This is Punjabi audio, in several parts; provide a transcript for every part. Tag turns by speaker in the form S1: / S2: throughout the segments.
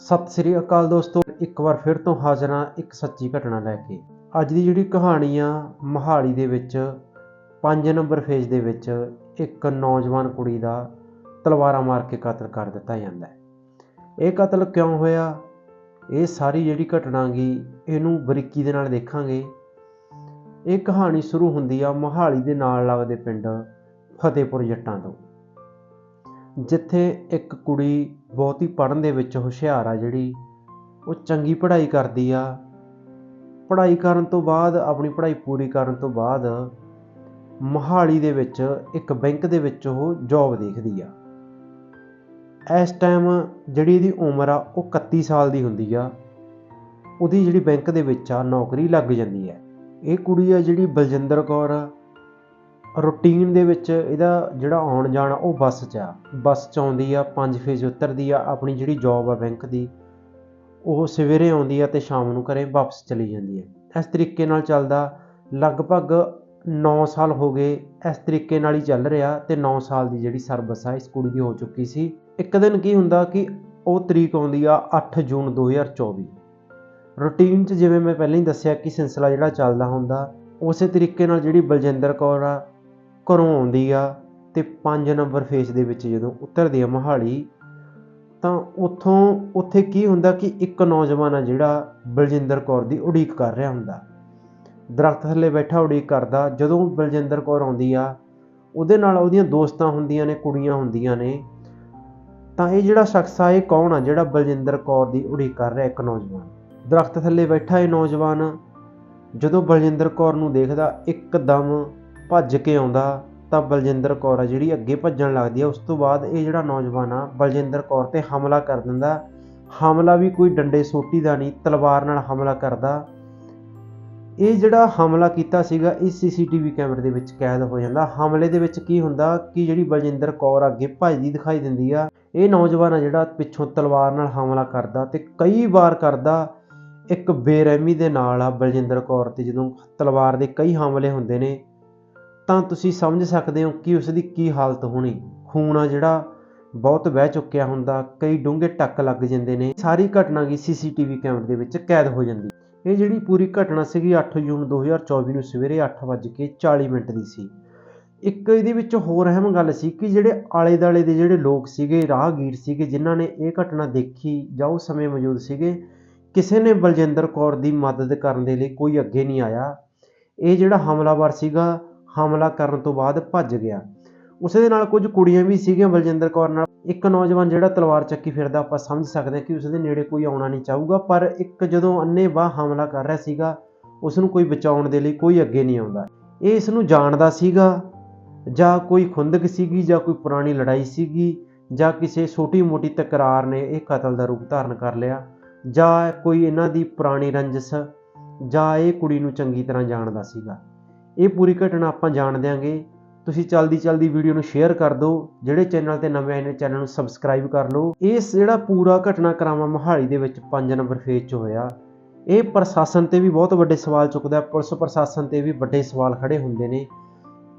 S1: ਸਤਿ ਸ੍ਰੀ ਅਕਾਲ ਦੋਸਤੋ, ਇੱਕ ਵਾਰ ਫਿਰ ਤੋਂ ਹਾਜ਼ਰ ਹਾਂ ਇੱਕ ਸੱਚੀ ਘਟਨਾ ਲੈ ਕੇ। ਅੱਜ ਦੀ ਜਿਹੜੀ ਕਹਾਣੀ ਆ, ਮਹਾਲੀ ਦੇ ਵਿੱਚ 5 ਨੰਬਰ ਫੇਜ਼ ਦੇ ਵਿੱਚ ਇੱਕ ਨੌਜਵਾਨ ਕੁੜੀ ਦਾ ਤਲਵਾਰਾਂ ਮਾਰ ਕੇ ਕਤਲ ਕਰ ਦਿੱਤਾ ਜਾਂਦਾ ਹੈ। ਇਹ ਕਤਲ ਕਿਉਂ ਹੋਇਆ? ਇਹ ਸਾਰੀ ਜਿਹੜੀ ਘਟਨਾ ਗੀ, ਇਹਨੂੰ ਬਰੀਕੀ ਦੇ ਨਾਲ ਦੇਖਾਂਗੇ। ਇਹ ਕਹਾਣੀ ਸ਼ੁਰੂ ਹੁੰਦੀ ਆ ਮਹਾਲੀ ਦੇ ਨਾਲ ਲੱਗਦੇ ਪਿੰਡ ਫਤਿਹਪੁਰ ਜੱਟਾਂ ਤੋਂ। ਜਿੱਥੇ ਇੱਕ ਕੁੜੀ ਬਹੁਤ ਹੀ ਪੜ੍ਹਨ ਦੇ ਵਿੱਚ ਹੁਸ਼ਿਆਰ ਆ, ਜਿਹੜੀ ਉਹ ਚੰਗੀ ਪੜ੍ਹਾਈ ਕਰਦੀ ਆ। ਪੜ੍ਹਾਈ ਕਰਨ ਤੋਂ ਬਾਅਦ, ਆਪਣੀ ਪੜ੍ਹਾਈ ਪੂਰੀ ਕਰਨ ਤੋਂ ਬਾਅਦ ਮੋਹਾਲੀ ਦੇ ਵਿੱਚ, ਇੱਕ ਬੈਂਕ ਦੇ ਵਿੱਚ ਉਹ ਜੌਬ ਦੇਖਦੀ ਆ। ਇਸ ਟਾਈਮ ਜਿਹੜੀ ਇਹਦੀ ਉਮਰ ਆ, ਉਹ 31 ਸਾਲ ਦੀ ਹੁੰਦੀ ਆ। ਉਹਦੀ ਜਿਹੜੀ ਬੈਂਕ ਦੇ ਵਿੱਚ ਆ, ਨੌਕਰੀ ਲੱਗ ਜਾਂਦੀ ਹੈ ਇਹ ਕੁੜੀ ਆ ਜਿਹੜੀ ਬਲਜਿੰਦਰ ਕੌਰ ਰੂਟੀਨ ਦੇ ਵਿੱਚ ਇਹਦਾ ਜਿਹੜਾ ਆਉਣ ਜਾਣਾ ਉਹ ਬੱਸ 'ਚ ਆ। ਬੱਸ 'ਚ ਆਉਂਦੀ ਆ, ਪੰਜ ਫੇਜ਼ ਉਤਰਦੀ ਆ, ਆਪਣੀ ਜਿਹੜੀ ਜੌਬ ਆ ਬੈਂਕ ਦੀ, ਉਹ ਸਵੇਰੇ ਆਉਂਦੀ ਆ ਤੇ ਸ਼ਾਮ ਨੂੰ ਘਰੇ ਵਾਪਸ ਚਲੀ ਜਾਂਦੀ ਹੈ ਇਸ ਤਰੀਕੇ ਨਾਲ ਚੱਲਦਾ, ਲਗਭਗ 9 ਸਾਲ ਹੋ ਗਏ ਇਸ ਤਰੀਕੇ ਨਾਲ ਹੀ ਚੱਲ ਰਿਹਾ ਤੇ 9 ਸਾਲ ਦੀ ਜਿਹੜੀ ਸਰਵਿਸ ਆ, ਇਸ ਕੁੜੀ ਦੀ ਹੋ ਚੁੱਕੀ ਸੀ। ਇੱਕ ਦਿਨ ਕੀ ਹੁੰਦਾ ਕਿ ਉਹ ਤਰੀਕ ਆਉਂਦੀ ਆ 8 ਜੂਨ 2024 ਰੂਟੀਨ 'ਚ ਜਿਵੇਂ ਮੈਂ ਪਹਿਲਾਂ ਹੀ ਦੱਸਿਆ ਕਿ ਸਿਲਸਿਲਾ ਜਿਹੜਾ ਚੱਲਦਾ ਹੁੰਦਾ, ਉਸੇ ਤਰੀਕੇ ਨਾਲ ਜਿਹੜੀ ਬਲਜਿੰਦਰ ਕੌਰ ਆ ਘਰੋਂ ਆਉਂਦੀ ਆ ਅਤੇ ਪੰਜ ਨੰਬਰ ਫੇਸ ਦੇ ਵਿੱਚ ਜਦੋਂ ਉਤਰਦੀ ਆ ਮੋਹਾਲੀ, ਤਾਂ ਉੱਥੋਂ, ਉੱਥੇ ਕੀ ਹੁੰਦਾ ਕਿ ਇੱਕ ਨੌਜਵਾਨ ਆ ਜਿਹੜਾ ਬਲਜਿੰਦਰ ਕੌਰ ਦੀ ਉਡੀਕ ਕਰ ਰਿਹਾ ਹੁੰਦਾ। ਦਰਖਤ ਥੱਲੇ ਬੈਠਾ ਉਡੀਕ ਕਰਦਾ। ਜਦੋਂ ਬਲਜਿੰਦਰ ਕੌਰ ਆਉਂਦੀ ਆ, ਉਹਦੇ ਨਾਲ ਉਹਦੀਆਂ ਦੋਸਤਾਂ ਹੁੰਦੀਆਂ ਨੇ, ਕੁੜੀਆਂ ਹੁੰਦੀਆਂ ਨੇ, ਤਾਂ ਇਹ ਜਿਹੜਾ ਸ਼ਖਸ ਆ, ਇਹ ਕੌਣ ਆ ਜਿਹੜਾ ਬਲਜਿੰਦਰ ਕੌਰ ਦੀ ਉਡੀਕ ਕਰ ਰਿਹਾ ਇੱਕ ਨੌਜਵਾਨ? ਦਰਖਤ ਥੱਲੇ ਬੈਠਾ ਇਹ ਨੌਜਵਾਨ, ਜਦੋਂ ਬਲਜਿੰਦਰ ਕੌਰ ਨੂੰ ਦੇਖਦਾ, ਇੱਕਦਮ ਭੱਜ ਕੇ ਆਉਂਦਾ, ਤਾਂ ਬਲਜਿੰਦਰ ਕੌਰ ਆ ਜਿਹੜੀ ਅੱਗੇ ਭੱਜਣ ਲੱਗਦੀ ਆ, ਉਸ ਤੋਂ ਬਾਅਦ ਇਹ ਜਿਹੜਾ ਨੌਜਵਾਨ ਆ, ਬਲਜਿੰਦਰ ਕੌਰ ਤੇ ਹਮਲਾ ਕਰ ਦਿੰਦਾ। ਹਮਲਾ ਵੀ ਕੋਈ ਡੰਡੇ ਸੋਟੀ ਦਾ ਨਹੀਂ, ਤਲਵਾਰ ਨਾਲ ਹਮਲਾ ਕਰਦਾ। ਇਹ ਜਿਹੜਾ ਹਮਲਾ ਕੀਤਾ ਸੀਗਾ, ਇਹ ਸੀਸੀਟੀਵੀ ਕੈਮਰੇ ਦੇ ਵਿੱਚ ਕੈਦ ਹੋ ਜਾਂਦਾ। ਹਮਲੇ ਦੇ ਵਿੱਚ ਕੀ ਹੁੰਦਾ ਕਿ ਜਿਹੜੀ ਬਲਜਿੰਦਰ ਕੌਰ ਅੱਗੇ ਭੱਜਦੀ ਦਿਖਾਈ ਦਿੰਦੀ ਆ, ਇਹ ਨੌਜਵਾਨ ਆ ਜਿਹੜਾ ਪਿੱਛੋਂ ਤਲਵਾਰ ਨਾਲ ਹਮਲਾ ਕਰਦਾ ਤੇ ਕਈ ਵਾਰ ਕਰਦਾ। ਇੱਕ ਬੇਰਹਿਮੀ ਦੇ ਨਾਲ ਆ ਬਲਜਿੰਦਰ ਕੌਰ ਤੇ, ਜਦੋਂ ਤਲਵਾਰ ਦੇ ਕਈ ਹਮਲੇ ਹੁੰਦੇ ਨੇ ਤਾਂ ਤੁਸੀਂ ਸਮਝ ਸਕਦੇ ਹੋ ਕਿ ਉਸ ਦੀ ਕੀ ਹਾਲਤ ਹੋਣੀ। ਖੂਨ ਆ ਜਿਹੜਾ, ਬਹੁਤ ਵਹਿ ਚੁੱਕਿਆ ਹੁੰਦਾ, ਕਈ ਡੂੰਘੇ ਟੱਕ ਲੱਗ ਜਾਂਦੇ ਨੇ। ਸਾਰੀ ਘਟਨਾ ਕੀ ਸੀਸੀਟੀਵੀ ਕੈਮਰੇ ਦੇ ਵਿੱਚ ਕੈਦ ਹੋ ਜਾਂਦੀ। ਇਹ ਜਿਹੜੀ ਪੂਰੀ ਘਟਨਾ ਸੀਗੀ 8 ਜੂਨ 2024 ਨੂੰ ਸਵੇਰੇ 8:40 ਮਿੰਟ ਦੀ ਸੀ। ਇੱਕ ਇਹਦੇ ਵਿੱਚ ਹੋਰ ਅਹਿਮ ਗੱਲ ਸੀ ਕਿ ਜਿਹੜੇ ਆਲੇ ਦਾਲੇ ਦੇ ਜਿਹੜੇ ਲੋਕ ਸੀਗੇ, ਰਾਹਗੀਰ ਸੀਗੇ, ਜਿਨ੍ਹਾਂ ਨੇ ਇਹ ਘਟਨਾ ਦੇਖੀ ਜਾਂ ਉਸ ਸਮੇਂ ਮੌਜੂਦ ਸੀਗੇ, ਕਿਸੇ ਨੇ ਬਲਜਿੰਦਰ ਕੌਰ ਦੀ ਮਦਦ ਕਰਨ ਦੇ ਲਈ ਕੋਈ ਅੱਗੇ ਨਹੀਂ ਆਇਆ। ਇਹ ਜਿਹੜਾ ਹਮਲਾਵਰ ਸੀਗਾ ਹਮਲਾ ਕਰਨ ਤੋਂ ਬਾਅਦ ਭੱਜ ਗਿਆ। ਉਸੇ ਦੇ ਨਾਲ ਕੁਝ ਕੁੜੀਆਂ ਵੀ ਸੀਗੀਆਂ ਬਲਜਿੰਦਰ ਕੌਰ ਨਾਲ। ਇੱਕ ਨੌਜਵਾਨ ਜਿਹੜਾ ਤਲਵਾਰ ਚੱਕੀ ਫਿਰਦਾ ਆਪਾਂ ਸਮਝ ਸਕਦੇ ਹਾਂ ਕਿ ਉਸ ਦੇ ਨੇੜੇ ਕੋਈ ਆਉਣਾ ਨਹੀਂ ਚਾਹੂਗਾ, ਪਰ ਇੱਕ ਜਦੋਂ ਅੰਨੇ ਬਾਹ ਹਮਲਾ ਕਰ ਰਿਹਾ ਸੀਗਾ ਉਸ ਨੂੰ ਕੋਈ ਬਚਾਉਣ ਦੇ ਲਈ ਕੋਈ ਅੱਗੇ ਨਹੀਂ ਆਉਂਦਾ। ਇਹ ਇਸ ਨੂੰ ਜਾਣਦਾ ਸੀਗਾ, ਜਾਂ ਕੋਈ ਖੁੰਦਕ ਸੀਗੀ, ਜਾਂ ਕੋਈ ਪੁਰਾਣੀ ਲੜਾਈ ਸੀਗੀ, ਜਾਂ ਕਿਸੇ ਛੋਟੀ-ਮੋਟੀ ਤਕਰਾਰ ਨੇ ਇਹ ਕਤਲ ਦਾ ਰੂਪ ਧਾਰਨ ਕਰ ਲਿਆ, ਜਾਂ ਕੋਈ ਇਹਨਾਂ ਦੀ ਪੁਰਾਣੀ ਰੰਜਿਸ਼, ਜਾਂ ਇਹ ਕੁੜੀ ਨੂੰ ਚੰਗੀ ਤਰ੍ਹਾਂ ਜਾਣਦਾ ਸੀਗਾ। ਇਹ ਪੂਰੀ ਘਟਨਾ ਆਪਾਂ ਜਾਣ ਦਿਆਂਗੇ। ਤੁਸੀਂ ਚਲਦੀ ਚਲਦੀ ਵੀਡੀਓ ਨੂੰ ਸ਼ੇਅਰ ਕਰ ਦਿਓ, ਜਿਹੜੇ ਚੈਨਲ ਤੇ ਨਵੇਂ ਆਏ ਨੇ, ਚੈਨਲ ਨੂੰ ਸਬਸਕ੍ਰਾਈਬ ਕਰ ਲਓ। ਇਸ ਜਿਹੜਾ ਪੂਰਾ ਘਟਨਾਕ੍ਰਮ ਮੋਹਾਲੀ ਦੇ ਵਿੱਚ 5 ਨੰਬਰ ਫੇਜ਼ 'ਚ ਹੋਇਆ, ਇਹ ਪ੍ਰਸ਼ਾਸਨ ਤੇ ਵੀ ਬਹੁਤ ਵੱਡੇ ਸਵਾਲ ਚੁੱਕਦਾ, ਪੁਲਿਸ ਪ੍ਰਸ਼ਾਸਨ ਤੇ ਵੀ ਵੱਡੇ ਸਵਾਲ ਖੜੇ ਹੁੰਦੇ ਨੇ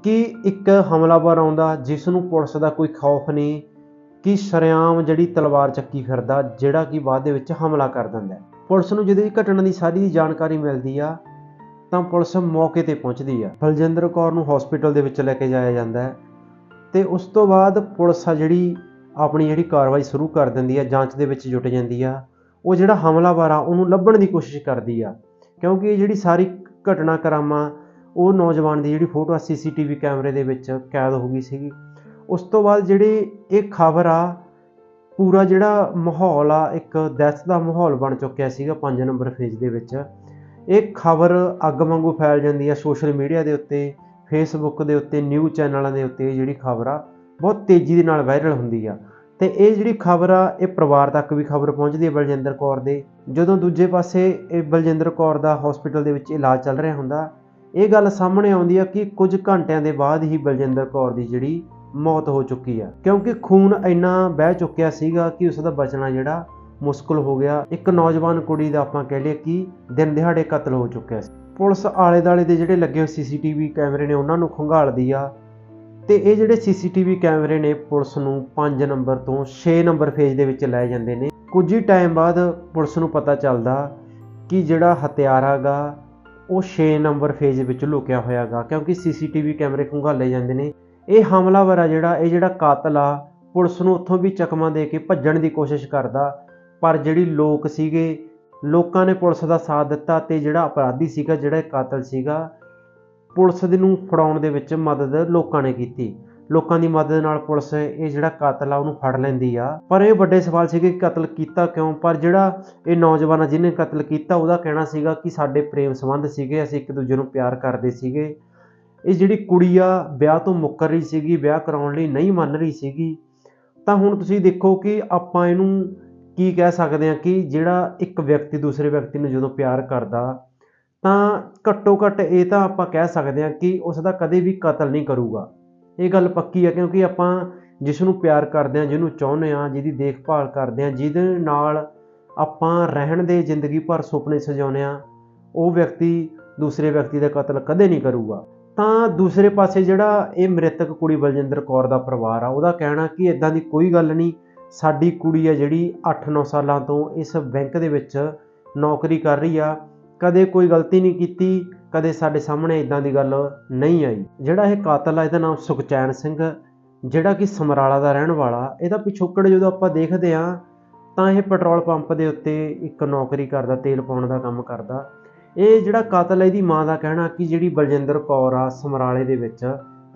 S1: ਕਿ ਇੱਕ ਹਮਲਾਵਰ ਆਉਂਦਾ, ਜਿਸ ਨੂੰ ਪੁਲਿਸ ਦਾ ਕੋਈ ਖੌਫ ਨਹੀਂ, ਕਿ ਸ਼ਰਿਆਮ ਜਿਹੜੀ ਤਲਵਾਰ ਚੱਕੀ ਫਿਰਦਾ, ਜਿਹੜਾ ਕਿ ਬਾਅਦ ਦੇ ਵਿੱਚ ਹਮਲਾ ਕਰ ਦਿੰਦਾ। ਪੁਲਿਸ ਨੂੰ ਜਦੋਂ ਇਹ ਘਟਨਾ ਦੀ ਸਾਰੀ ਜਾਣਕਾਰੀ ਮਿਲਦੀ ਆ ਤਾਂ ਪੁਲਿਸ ਮੌਕੇ ਤੇ ਪਹੁੰਚਦੀ ਆ। ਬਲਜਿੰਦਰ ਕੌਰ ਨੂੰ ਹਸਪੀਟਲ ਦੇ ਵਿੱਚ ਲੈ ਕੇ ਜਾਇਆ ਜਾਂਦਾ ਹੈ ਤੇ ਉਸ ਤੋਂ ਬਾਅਦ ਪੁਲਿਸ ਆ ਜਿਹੜੀ ਆਪਣੀ ਜਿਹੜੀ ਕਾਰਵਾਈ ਸ਼ੁਰੂ ਕਰ ਦਿੰਦੀ ਆ, ਜਾਂਚ ਦੇ ਵਿੱਚ ਜੁਟ ਜਾਂਦੀ ਆ। ਉਹ ਜਿਹੜਾ ਹਮਲਾਵਰ ਆ, ਉਹਨੂੰ ਲੱਭਣ ਦੀ ਕੋਸ਼ਿਸ਼ ਕਰਦੀ ਆ। ਕਿਉਂਕਿ ਇਹ ਜਿਹੜੀ ਸਾਰੀ ਘਟਨਾਕ੍ਰਮ, ਉਹ ਨੌਜਵਾਨ ਦੀ ਜਿਹੜੀ ਫੋਟੋ ਆ, ਸੀਸੀਟੀਵੀ ਕੈਮਰੇ ਦੇ ਵਿੱਚ ਕੈਦ ਹੋ ਗਈ ਸੀਗੀ। ਉਸ ਤੋਂ ਬਾਅਦ ਜਿਹੜੀ ਇਹ ਖਬਰ ਆ, ਪੂਰਾ ਜਿਹੜਾ ਮਾਹੌਲ ਆ, ਇੱਕ ਦਹਿਸ਼ਤ ਦਾ ਮਾਹੌਲ ਬਣ ਚੁੱਕਿਆ ਸੀਗਾ 5 ਨੰਬਰ ਫੇਜ਼ ਦੇ ਵਿੱਚ। ਇਹ ਖਬਰ ਅੱਗ ਵਾਂਗੂ ਫੈਲ ਜਾਂਦੀ ਆ ਸੋਸ਼ਲ ਮੀਡੀਆ ਦੇ ਉੱਤੇ ਫੇਸਬੁੱਕ ਦੇ ਉੱਤੇ, ਨਿਊਜ਼ ਚੈਨਲਾਂ ਦੇ ਉੱਤੇ ਇਹ ਜਿਹੜੀ ਖਬਰ ਆ, ਬਹੁਤ ਤੇਜ਼ੀ ਦੇ ਨਾਲ ਵਾਇਰਲ ਹੁੰਦੀ ਆ। ਤੇ ਇਹ ਜਿਹੜੀ ਖਬਰ ਆ, ਇਹ ਪਰਿਵਾਰ ਤੱਕ ਵੀ ਖਬਰ ਪਹੁੰਚਦੀ ਹੈ ਬਲਜਿੰਦਰ ਕੌਰ ਦੇ। ਜਦੋਂ ਦੂਜੇ ਪਾਸੇ ਇਹ ਬਲਜਿੰਦਰ ਕੌਰ ਦਾ ਹਸਪੀਟਲ ਦੇ ਵਿੱਚ ਇਲਾਜ ਚੱਲ ਰਿਹਾ ਹੁੰਦਾ, ਇਹ ਗੱਲ ਸਾਹਮਣੇ ਆਉਂਦੀ ਆ ਕਿ ਕੁਝ ਘੰਟਿਆਂ ਦੇ ਬਾਅਦ ਹੀ ਬਲਜਿੰਦਰ ਕੌਰ ਦੀ ਜਿਹੜੀ ਮੌਤ ਹੋ ਚੁੱਕੀ ਆ। ਕਿਉਂਕਿ ਖੂਨ ਇੰਨਾ ਵਹਿ ਚੁੱਕਿਆ ਸੀਗਾ ਕਿ ਉਸ ਦਾ ਬਚਣਾ ਜਿਹੜਾ ਮੁਸ਼ਕਲ ਹੋ ਗਿਆ। ਇੱਕ ਨੌਜਵਾਨ ਕੁੜੀ ਦਾ ਆਪਾਂ ਕਹਿ ਲਈਏ ਕਿ ਦਿਨ ਦਿਹਾੜੇ ਕਤਲ ਹੋ ਚੁੱਕਿਆ ਸੀ। ਪੁਲਿਸ ਆਲੇ ਦਾਲੇ ਦੇ ਜਿਹੜੇ ਲੱਗੇ ਹੋਏ ਸੀਸੀਟੀਵੀ ਕੈਮਰੇ ਨੇ, ਉਹਨਾਂ ਨੂੰ ਖੰਗਾਲਦੀ ਆ। ਤੇ ਇਹ ਜਿਹੜੇ ਸੀਸੀਟੀਵੀ ਕੈਮਰੇ ਨੇ, ਪੁਲਿਸ ਨੂੰ 5 ਨੰਬਰ ਤੋਂ 6 ਨੰਬਰ ਫੇਜ਼ ਦੇ ਵਿੱਚ ਲੈ ਜਾਂਦੇ ਨੇ। ਕੁਝ ਹੀ ਟਾਈਮ ਬਾਅਦ ਪੁਲਿਸ ਨੂੰ ਪਤਾ ਚੱਲਦਾ ਕਿ ਜਿਹੜਾ ਹਤਿਆਰਾ ਗਾ ਉਹ 6 ਨੰਬਰ ਫੇਜ਼ ਵਿੱਚ ਲੁਕਿਆ ਹੋਇਆ ਗਾ ਕਿਉਂਕਿ ਸੀਸੀਟੀਵੀ ਕੈਮਰੇ ਖੰਗਾਲੇ ਜਾਂਦੇ ਨੇ। ਇਹ ਹਮਲਾਵਰ ਆ ਜਿਹੜਾ, ਇਹ ਜਿਹੜਾ ਕਾਤਲ ਆ, ਪੁਲਿਸ ਨੂੰ ਉੱਥੋਂ ਵੀ ਚਕਮਾ ਦੇ ਕੇ ਭੱਜਣ ਦੀ ਕੋਸ਼ਿਸ਼ ਕਰਦਾ। ਪਰ ਜਿਹੜੀ ਲੋਕ ਸੀਗੇ, ਲੋਕਾਂ ਨੇ ਪੁਲਿਸ ਦਾ ਸਾਥ ਦਿੱਤਾ ਤੇ ਜਿਹੜਾ ਅਪਰਾਧੀ ਸੀਗਾ, ਜਿਹੜਾ ਕਾਤਲ ਸੀਗਾ, ਪੁਲਿਸ ਦੇ ਨੂੰ ਫੜਾਉਣ ਦੇ ਵਿੱਚ ਮਦਦ ਲੋਕਾਂ ਨੇ ਕੀਤੀ। ਲੋਕਾਂ ਦੀ ਮਦਦ ਨਾਲ ਪੁਲਿਸ ਇਹ ਜਿਹੜਾ ਕਾਤਲ ਆ, ਉਹਨੂੰ ਫੜ ਲੈਂਦੀ ਆ। ਪਰ ਇਹ ਵੱਡੇ ਸਵਾਲ ਸੀਗੇ ਕਿ ਕਤਲ ਕੀਤਾ ਕਿਉਂ? ਪਰ ਜਿਹੜਾ ਇਹ ਨੌਜਵਾਨ ਆ ਜਿਹਨੇ ਕਤਲ ਕੀਤਾ, ਉਹਦਾ ਕਹਿਣਾ ਸੀਗਾ ਕਿ ਸਾਡੇ ਪ੍ਰੇਮ ਸੰਬੰਧ ਸੀਗੇ, ਅਸੀਂ ਇੱਕ ਦੂਜੇ ਨੂੰ ਪਿਆਰ ਕਰਦੇ ਸੀਗੇ। ਇਹ ਜਿਹੜੀ ਕੁੜੀ ਆ, ਵਿਆਹ ਤੋਂ ਮੁੱਕਰ ਰਹੀ ਸੀਗੀ, ਵਿਆਹ ਕਰਾਉਣ ਲਈ ਨਹੀਂ ਮੰਨ ਰਹੀ ਸੀਗੀ। ਤਾਂ ਹੁਣ ਤੁਸੀਂ ਦੇਖੋ ਕਿ ਆਪਾਂ ਇਹਨੂੰ ਕੀ ਕਹਿ ਸਕਦੇ ਹਾਂ ਕਿ ਜਿਹੜਾ ਇੱਕ ਵਿਅਕਤੀ ਦੂਸਰੇ ਵਿਅਕਤੀ ਨੂੰ ਜਦੋਂ ਪਿਆਰ ਕਰਦਾ ਤਾਂ ਘੱਟੋ ਘੱਟ ਇਹ ਤਾਂ ਆਪਾਂ ਕਹਿ ਸਕਦੇ ਹਾਂ ਕਿ ਉਸ ਦਾ ਕਦੇ ਵੀ ਕਤਲ ਨਹੀਂ ਕਰੂਗਾ। ਇਹ ਗੱਲ ਪੱਕੀ ਹੈ ਕਿਉਂਕਿ ਆਪਾਂ ਜਿਸ ਨੂੰ ਪਿਆਰ ਕਰਦੇ ਹਾਂ, ਜਿਹਨੂੰ ਚਾਹੁੰਦੇ ਹਾਂ, ਜਿਹਦੀ ਦੇਖਭਾਲ ਕਰਦੇ ਹਾਂ, ਜਿਹਦੇ ਨਾਲ ਆਪਾਂ ਰਹਿਣ ਦੇ, ਜ਼ਿੰਦਗੀ ਭਰ ਸੁਪਨੇ ਸਜਾਉਂਦੇ ਹਾਂ, ਉਹ ਵਿਅਕਤੀ ਦੂਸਰੇ ਵਿਅਕਤੀ ਦਾ ਕਤਲ ਕਦੇ ਨਹੀਂ ਕਰੂਗਾ। ਤਾਂ ਦੂਸਰੇ ਪਾਸੇ ਜਿਹੜਾ ਇਹ ਮ੍ਰਿਤਕ ਕੁੜੀ ਬਲਜਿੰਦਰ ਕੌਰ ਦਾ ਪਰਿਵਾਰ ਆ, ਉਹਦਾ ਕਹਿਣਾ ਕਿ ਇਦਾਂ ਦੀ ਕੋਈ ਗੱਲ ਨਹੀਂ ਸਾਡੀ ਕੁੜੀ ਆ ਜਿਹੜੀ 8-9 ਸਾਲਾਂ ਤੋਂ ਇਸ ਬੈਂਕ ਦੇ ਵਿੱਚ ਨੌਕਰੀ ਕਰ ਰਹੀ ਆ, ਕਦੇ ਕੋਈ ਗਲਤੀ ਨਹੀਂ ਕੀਤੀ, ਕਦੇ ਸਾਡੇ ਸਾਹਮਣੇ ਇਦਾਂ ਦੀ ਗੱਲ ਨਹੀਂ ਆਈ। ਜਿਹੜਾ ਇਹ ਕਾਤਲ ਆ, ਇਹਦਾ ਨਾਮ ਸੁਖਚੈਨ ਸਿੰਘ, ਜਿਹੜਾ ਕਿ ਸਮਰਾਲਾ ਦਾ ਰਹਿਣ ਵਾਲਾ, ਇਹਦਾ ਪਿਛੋਕੜ ਜਦੋਂ ਆਪਾਂ ਦੇਖਦੇ ਆ ਤਾਂ ਇਹ ਪੈਟਰੋਲ ਪੰਪ ਦੇ ਉੱਤੇ ਇੱਕ ਨੌਕਰੀ ਕਰਦਾ, ਤੇਲ ਪਾਉਣ ਦਾ ਕੰਮ ਕਰਦਾ। ਇਹ ਜਿਹੜਾ ਕਾਤਲ ਹੈ ਇਹਦੀ ਮਾਂ ਦਾ ਕਹਿਣਾ ਕਿ ਜਿਹੜੀ ਬਲਜਿੰਦਰ ਕੌਰ ਆ, ਸਮਰਾਲੇ ਦੇ ਵਿੱਚ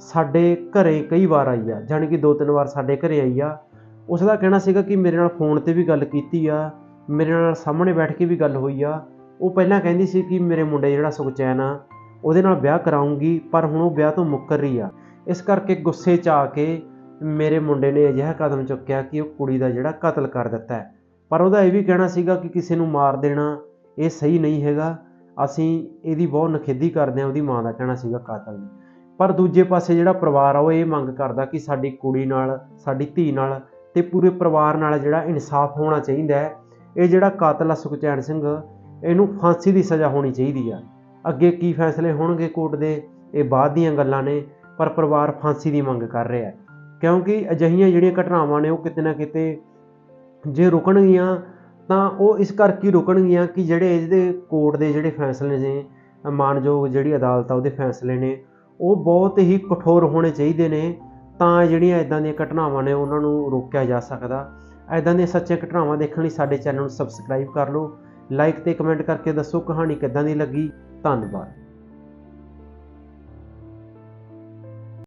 S1: ਸਾਡੇ ਘਰੇ ਕਈ ਵਾਰ ਆਈ ਆ, ਜਾਣੀ ਕਿ ਦੋ ਤਿੰਨ ਵਾਰ ਸਾਡੇ ਘਰੇ ਆਈ ਆ। ਉਸ ਦਾ ਕਹਿਣਾ ਸੀਗਾ ਕਿ ਮੇਰੇ ਨਾਲ ਫੋਨ ਤੇ ਵੀ ਗੱਲ ਕੀਤੀ ਆ, ਮੇਰੇ ਨਾਲ ਸਾਹਮਣੇ ਬੈਠ ਕੇ ਵੀ ਗੱਲ ਹੋਈ ਆ। ਉਹ ਪਹਿਲਾਂ ਕਹਿੰਦੀ ਸੀ ਕਿ ਮੇਰੇ ਮੁੰਡੇ ਜਿਹੜਾ ਸੁਖਚੈਨ ਆ, ਉਹਦੇ ਨਾਲ ਵਿਆਹ ਕਰਾਉਂਗੀ ਪਰ ਹੁਣ ਉਹ ਵਿਆਹ ਤੋਂ ਮੁੱਕਰ ਰਹੀ ਆ। ਇਸ ਕਰਕੇ ਗੁੱਸੇ 'ਚ ਆ ਕੇ ਮੇਰੇ ਮੁੰਡੇ ਨੇ ਅਜਿਹਾ ਕਦਮ ਚੁੱਕਿਆ ਕਿ ਉਹ ਕੁੜੀ ਦਾ ਜਿਹੜਾ ਕਤਲ ਕਰ ਦਿੱਤਾ ਹੈ। ਪਰ ਉਹਦਾ ਇਹ ਵੀ ਕਹਿਣਾ ਸੀਗਾ ਕਿ ਕਿਸੇ ਨੂੰ ਮਾਰ ਦੇਣਾ, ਇਹ ਸਹੀ ਨਹੀਂ ਹੈਗਾ। ਅਸੀਂ ਇਹਦੀ ਬਹੁਤ ਨਖੇਦੀ ਕਰਦੇ ਹਾਂ, ਉਹਦੀ ਮਾਂ ਦਾ ਕਹਿਣਾ ਸੀਗਾ ਕਾਤਲ ਦੀ। ਪਰ ਦੂਜੇ ਪਾਸੇ ਜਿਹੜਾ ਪਰਿਵਾਰ ਆ, ਉਹ ਇਹ ਮੰਗ ਕਰਦਾ ਕਿ ਸਾਡੀ ਕੁੜੀ ਨਾਲ, ਸਾਡੀ ਧੀ ਨਾਲ ਤੇ ਪੂਰੇ ਪਰਿਵਾਰ ਨਾਲ ਜਿਹੜਾ ਇਨਸਾਫ ਹੋਣਾ ਚਾਹੀਦਾ ਹੈ, ਇਹ ਜਿਹੜਾ ਕਾਤਲ ਆ ਸੁਖਚੈਨ ਸਿੰਘ, ਇਹਨੂੰ ਫਾਂਸੀ ਦੀ ਸਜ਼ਾ ਹੋਣੀ ਚਾਹੀਦੀ ਆ। ਅੱਗੇ ਕੀ ਫੈਸਲੇ ਹੋਣਗੇ ਕੋਰਟ ਦੇ, ਇਹ ਬਾਅਦ ਦੀਆਂ ਗੱਲਾਂ ਨੇ, ਪਰ ਪਰਿਵਾਰ ਫਾਂਸੀ ਦੀ ਮੰਗ ਕਰ ਰਿਹਾ ਕਿਉਂਕਿ ਅਜਿਹੀਆਂ ਜਿਹੜੀਆਂ ਘਟਨਾਵਾਂ ਨੇ, ਉਹ ਕਿਤੇ ਨਾ ਕਿਤੇ ਜੇ ਰੁਕਣਗੀਆਂ, ਤਾਂ ਉਹ ਇਸ ਕਰਕੇ ਰੁਕਣਗੀਆਂ ਕਿ ਜਿਹੜੇ ਇਹਦੇ ਕੋਰਟ ਦੇ ਜਿਹੜੇ ਫੈਸਲੇ ਨੇ, ਮਾਨਯੋਗ ਜਿਹੜੀ ਅਦਾਲਤ ਆ, ਉਹਦੇ ਫੈਸਲੇ ਨੇ, ਉਹ ਬਹੁਤ ਹੀ ਕਠੋਰ ਹੋਣੇ ਚਾਹੀਦੇ ਨੇ। ਤਾਂ ਜਿਹੜੀਆਂ ਇਦਾਂ ਦੀਆਂ ਘਟਨਾਵਾਂ ਨੇ ਉਹਨਾਂ ਨੂੰ ਰੋਕਿਆ ਜਾ ਸਕਦਾ। ਇਦਾਂ ਦੀਆਂ ਸੱਚੀਆਂ ਘਟਨਾਵਾਂ ਦੇਖਣ ਲਈ ਸਾਡੇ ਚੈਨਲ ਨੂੰ ਸਬਸਕ੍ਰਾਈਬ ਕਰ ਲਓ, ਲਾਈਕ ਤੇ ਕਮੈਂਟ ਕਰਕੇ ਦੱਸੋ ਕਹਾਣੀ ਕਿੱਦਾਂ ਦੀ ਲੱਗੀ। ਧੰਨਵਾਦ।